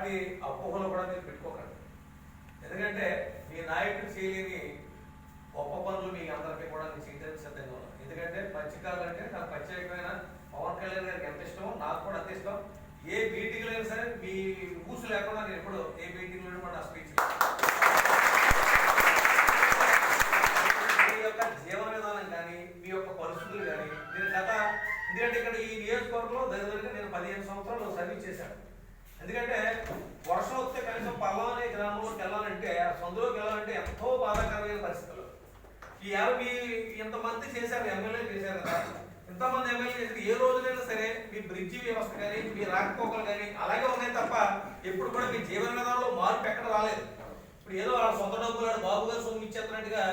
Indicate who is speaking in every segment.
Speaker 1: ఎలాంటి అపోహలు కూడా మీరు పెట్టుకోకండి. ఎందుకంటే మీ నాయకుడు చేయలేని గొప్ప పనులు మీ అందరికీ కూడా నేను చేయడానికి సిద్ధంగా ఉన్నాను ఎందుకంటే మత్స్యకారులు అంటే నాకు ప్రత్యేకమైన పవన్ కళ్యాణ్ గారికి ఎంత ఇష్టమో నాకు కూడా అంత ఇష్టం. ఏ మీటింగ్ అయినా సరే మీ ఊసు లేకుండా నేను ఎప్పుడు ఏ మీటింగ్లో కూడా నా స్పీచ్ మీ యొక్క జీవన విధానం కానీ మీ యొక్క పరిస్థితులు కానీ నేను గత ఎందుకంటే ఇక్కడ ఈ నియోజకవర్గంలో దగ్గర నేను పదిహేను సంవత్సరాలు సర్వీస్ చేశాను. ఎందుకంటే వర్షం వస్తే కనీసం పల్లానే గ్రామంలోకి వెళ్ళాలంటే ఆ సందులోకి వెళ్ళాలంటే ఎంతో బాధాకరమైన పరిస్థితులు. ఈ యాభై ఇంతమంది చేశారు ఎమ్మెల్యే చేశారు కదా. ఇంతమంది ఎమ్మెల్యే చేసి ఏ రోజునైనా సరే మీ బ్రిడ్జి వ్యవస్థ కానీ మీ రాకపోకలు కానీ అలాగే ఉన్నాయి తప్ప ఎప్పుడు కూడా మీ జీవన విధానంలో మార్పు ఎక్కడ రాలేదు. ఇప్పుడు ఏదో ఆ సొంత డబ్బులు ఆడు బాబు గారు సొమ్ము ఇచ్చేస్తున్నట్టుగా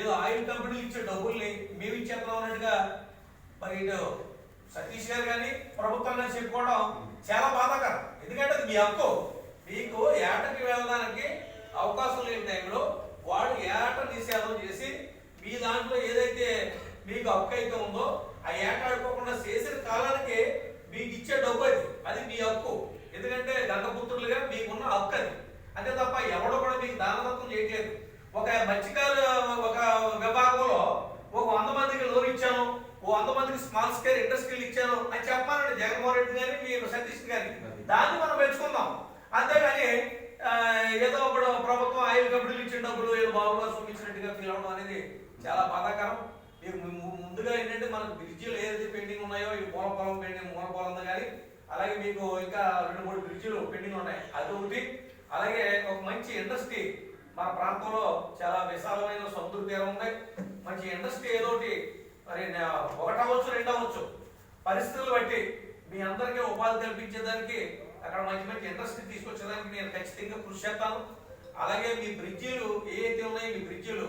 Speaker 1: ఏదో ఆయిల్ కంపెనీలు ఇచ్చే డబ్బుల్ని మేము ఇచ్చేస్తున్నాం అన్నట్టుగా మరి సతీష్ గారు కానీ ప్రభుత్వం కానీ చెప్పుకోవడం చాలా బాధాకరం. ఎందుకంటే అది మీ హక్కు. మీకు ఏటకి వెళ్ళడానికి అవకాశం లేని టైంలో వాళ్ళు ఏట నిషేధం చేసి మీ దాంట్లో ఏదైతే మీకు హక్కు అయితే ఉందో ఆ ఏట ఆడుకోకుండా చేసిన కాలానికి మీకు ఇచ్చే డబ్బు అది. అది మీ హక్కు. ఎందుకంటే గంగపుత్రులుగా మీకున్న హక్కు అది. అంతే తప్ప ఎవడో కూడా మీకు దానతత్వం చేయట్లేదు. ఒక మత్స్యకారు ఒక విభాగంలో ఒక వంద మందికి లోన్ ఇచ్చాను ఓ వంద మందికి స్మాల్ స్కేల్ ఇండస్ట్రీలు ఇచ్చాను అని చెప్పానండి జగన్మోహన్ రెడ్డి గారి మీ సతీష్ గారికి దాన్ని మనం మెచ్చుకుందాం అంతేగాని ఏదో ఇప్పుడు ప్రభుత్వం ఆయిల్ కంపెనీలు ఇచ్చిన డబ్బులు ఏదో బాబుగా చూపించినట్టుగా ఫీల్ అవడం అనేది చాలా బాధాకరం. మీకు ముందుగా ఏంటంటే మనకు బ్రిడ్జిలు ఏదైతే పెండింగ్ ఉన్నాయో ఈ మూల పొలం పెండింగ్ మూల పొలం ఉంది కానీ అలాగే మీకు ఇంకా రెండు మూడు బ్రిడ్జిలు పెండింగ్ ఉన్నాయి. అది ఒకటి. అలాగే ఒక మంచి ఇండస్ట్రీ మన ప్రాంతంలో చాలా విశాలమైన సముద్ర తీరం ఉంది. మంచి ఇండస్ట్రీ ఏదో ఒకటి మరి ఒకటవచ్చు రెండవచ్చు అవ్వచ్చు రెండు అవ్వచ్చు. పరిస్థితులు బట్టి మీ అందరికీ ఉపాధి కల్పించేదానికి అక్కడ మంచి మంచి ఇండస్ట్రీ తీసుకొచ్చేదానికి నేను ఖచ్చితంగా కృషి చేస్తాను. అలాగే మీ బ్రిడ్జీలు ఏవైతే ఉన్నాయో మీ బ్రిడ్జీలు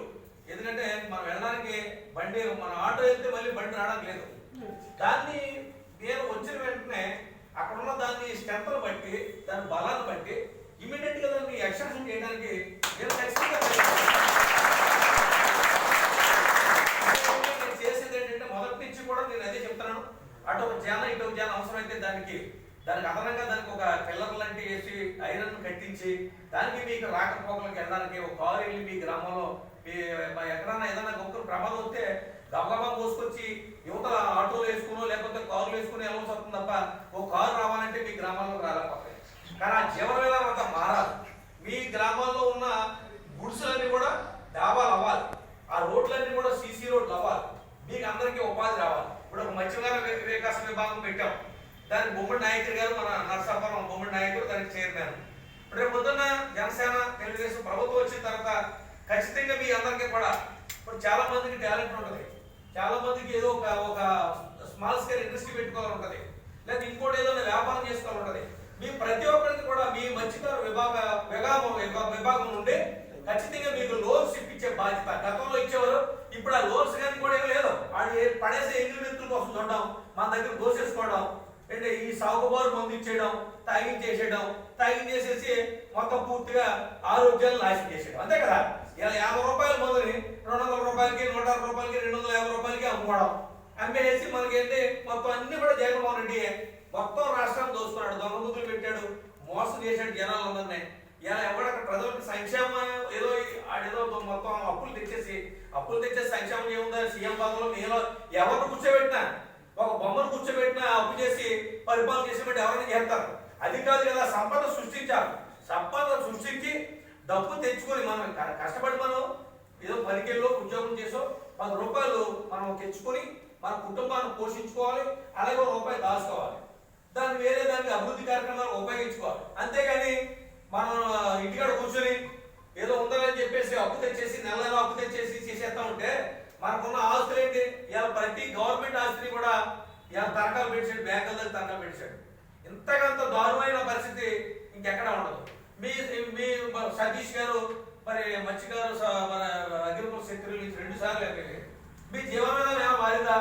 Speaker 1: ఎందుకంటే మనం వెళ్ళడానికి బండి మన ఆటో వెళ్తే మళ్ళీ బండి రావడానికి లేదు. దాన్ని నేను వచ్చిన వెంటనే అక్కడ ఉన్న దాన్ని స్ట్రెంత్ను బట్టి దాని బలాన్ని బట్టి ఇమీడియట్గా దాన్ని ఎక్సెప్షన్ చేయడానికి నేను ఖచ్చితంగా నేను చేసేది ఏంటంటే మొదటి నుంచి కూడా నేను అదే చెప్తున్నాను అటు ఒక జాన ఇటు ఒక జాన దానికి దానికి అదనంగా దానికి ఒక పిల్లర్ లాంటి వేసి ఐరన్ కట్టించి దానికి మీకు రాకపోకలకు వెళ్ళడానికి ఒక కారు వెళ్ళి మీ గ్రామంలో మీ మా ఎక్కడన్నా ఏదైనా గొప్ప ప్రమాదం వస్తే గబగబా కోసుకొచ్చి యువతల ఆటోలు వేసుకునో లేకపోతే కారులు వేసుకుని వెళ్ళవలసి వస్తుంది తప్ప ఒక కారు రావాలంటే మీ గ్రామాల్లో రాలేకపోతాయి కానీ ఆ జీవన విధానం అంతా మారాలి. మీ గ్రామాల్లో ఉన్న గుడిసెలన్నీ కూడా డాబాలు అవ్వాలి. ఆ రోడ్లన్నీ కూడా సీసీ రోడ్లు అవ్వాలి. మీకు అందరికీ ఉపాధి రావాలి. ఇప్పుడు ఒక మత్స్యకార వికాస విభాగం పెట్టాం. దానికి బొమ్మడి నాయకుడు గారు మన నర్సాపురం బొమ్మడి నాయకుడు దానికి చైర్మన్ ఇప్పుడు రేపు పొద్దున్న జనసేన తెలుగుదేశం ప్రభుత్వం వచ్చిన తర్వాత ఖచ్చితంగా మీ అందరికీ కూడా ఇప్పుడు చాలా మందికి టాలెంట్ ఉంటుంది. చాలా మందికి ఏదో ఒక ఒక స్మాల్ స్కేల్ ఇండస్ట్రీ పెట్టుకోవాలి ఉంటుంది. లేదా ఇంకోటి ఏదో వ్యాపారం చేసుకోవాలి ఉంటుంది. మీ ప్రతి ఒక్కరికి కూడా మీ మత్స్యకార విభాగ విభాగం విభాగం నుండి ఖచ్చితంగా మీకు లోన్స్ ఇప్పించే బాధ్యత. గతంలో ఇచ్చేవారు ఇప్పుడు ఆ లోన్స్ కానీ కూడా ఏం లేదు. ఆ పడేసే ఎంగిలి వ్యక్తుల కోసం చూడడం మన దగ్గర అంటే ఈ సాగుబారు మందు ఇచ్చేయడం తాగించేసేయడం తాగించేసేసి మొత్తం పూర్తిగా ఆరోగ్యాన్ని నాశనం చేసేయడం. అంతే కదా? ఇలా యాభై రూపాయల మందుని రెండు వందల రూపాయలకి నూట అరవై రూపాయలకి రెండు వందల యాభై రూపాయలకి అమ్ముకోవడం. అమ్మేసి మనకేంటి? మొత్తం అన్ని కూడా జగన్మోహన్ రెడ్డి మొత్తం రాష్ట్రాన్ని దోసుకున్నాడు దొంగ ముద్దులు పెట్టాడు మోసం చేశాడు జనాలందరినీ. ఇలా ఎవడక్కడ ప్రజలకు సంక్షేమం ఏదో ఆడేదో మొత్తం అప్పులు తెచ్చేసి అప్పులు తెచ్చేసి సంక్షేమం ఏముందా? సీఎం పదవిలో మీలో ఎవరు కూర్చోబెట్టినా? ఒక బొమ్మను కూర్చోబెట్టినా అప్పు చేసి పరిపాలన చేసేబట్టి ఎవరైనా చేస్తారు? అది కాదు కదా సంపద సృష్టించాలి సంపద సృష్టించి డబ్బు తెచ్చుకొని మనం కష్టపడి మనం ఏదో పనికెళ్ళో ఉద్యోగం చేసో పది రూపాయలు మనం తెచ్చుకొని మన కుటుంబాన్ని పోషించుకోవాలి అలాగే ఒక రూపాయి దాచుకోవాలి. దాన్ని వేరే దానికి అభివృద్ధి కార్యక్రమాలు ఉపయోగించుకోవాలి. అంతేగాని మనం ఇంటికాడ కూర్చొని ఏదో ఉందని చెప్పేసి అప్పు తెచ్చేసి నెలలో అప్పు తెచ్చేసి చేసేస్తా ఉంటే మనకున్న ఆస్తులు ఏంటి? ప్రతి గవర్నమెంట్ ఆస్తిని కూడా ఇలా తరకాలు పెట్టాడు బ్యాంకుల దగ్గర తరకాలు పెట్టాడు ఇంతకంత దారుణమైన పరిస్థితి ఇంకెక్కడ ఉండదు. మీ మీ సతీష్ గారు మరి మచ్చి గారు మన అగ్రికల్చర్ సెక్రటరీ రెండు సార్లు ఎమ్మెల్యే మీ జీవన విధానం ఏమైనా మారిందా?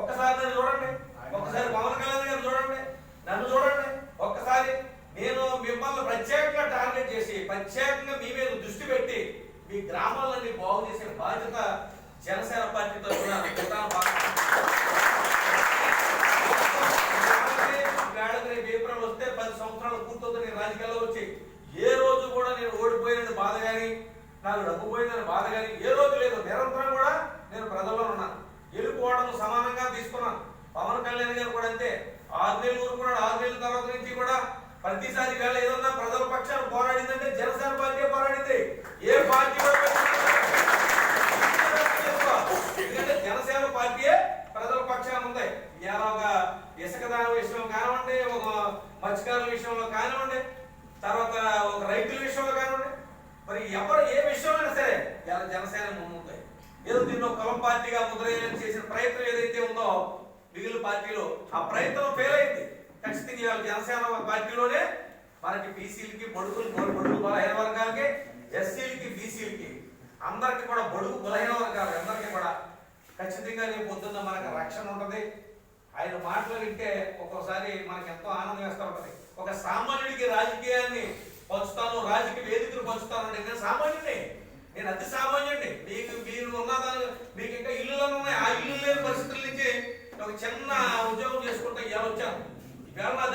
Speaker 1: ఒక్కసారి చూడండి. ఒక్కసారి పవన్ కళ్యాణ్ గారు చూడండి ఒక్కసారి నేను మిమ్మల్ని ప్రత్యేకంగా టార్గెట్ చేసి ప్రత్యేకంగా మీ మీద దృష్టి పెట్టి మీ గ్రామాలన్నీ బాగు చేసే బాధ్యత జనసేన పార్టీ తరఫున ప్రధాన బాధ్యత. వేళకి రేపు ఏప్రిల్ వస్తే పది సంవత్సరాలు పూర్తవుతుంది నేను రాజకీయాల్లో వచ్చి ఏ రోజు కూడా నేను ఓడిపోయినని బాధ కానీ నాకు డబ్బు పోయిందని బాధ కానీ ఏ రోజు లేదు. నిరంతరం కూడా నేను ప్రజల్లో ఉన్నాను. గెలుపుకోవడం సమానంగా తీసుకున్నాను. పవన్ కళ్యాణ్ గారు కూడా అంతే. ఆరు నెలలు ఊరుకున్నాడు. ఆరు నెలల తర్వాత నుంచి కూడా ప్రతిసారి వేళ ఏదన్నా ప్రజల పక్షాన్ని పోరాడిందంటే జనసేన పార్టీ పోరాడింది. ఏ పార్టీ కూడా ఎందుకంటే జనసేన పార్టీయే ప్రజల పక్షాన ఉంది ఇలా ఒక ఇసుక దాని విషయంలో కానివ్వండి ఒక మత్స్యకారుల విషయంలో కానివ్వండి తర్వాత ఒక రైతుల విషయంలో కానివ్వండి మరి ఎవరు ఏ విషయంలో సరే ఇలా జనసేన ముందుంటాయి. ఏదో దీన్ని ఒక కులం పార్టీగా ముద్రేయాలని చేసిన ప్రయత్నం ఏదైతే ఉందో మిగిలిన పార్టీలో ఆ ప్రయత్నం ఫెయిల్ అయింది. ఖచ్చితంగా ఇవాళ జనసేన పార్టీలోనే మనకి బీసీలకి బడుగులు బడుగు బలహీన వర్గాలకి ఎస్సీలకి బీసీలకి అందరికి కూడా బడుగు బలహీన వర్గాలు అందరికీ కూడా ఖచ్చితంగా రేపు పొద్దున్న మనకు రక్షణ ఉంటుంది. ఆయన మాటలు వింటే ఒక్కోసారి మనకి ఎంతో ఆనందం వేస్తూ ఉంటుంది. ఒక సామాన్యుడికి రాజకీయాన్ని పంచుతాను రాజకీయ వేదికలు పంచుతాను అంటే సామాన్యుడు సామాన్యుడిని నేను అతి సామాన్యుడిని. మీకు మీరు ఉన్నదాని మీకు ఇంకా ఇల్లులో ఉన్నాయి. ఆ ఇల్లు లేని పరిస్థితుల నుంచి ఒక చిన్న ఉద్యోగం చేసుకుంటే ఇవాళ వచ్చాను ఈవేళ నా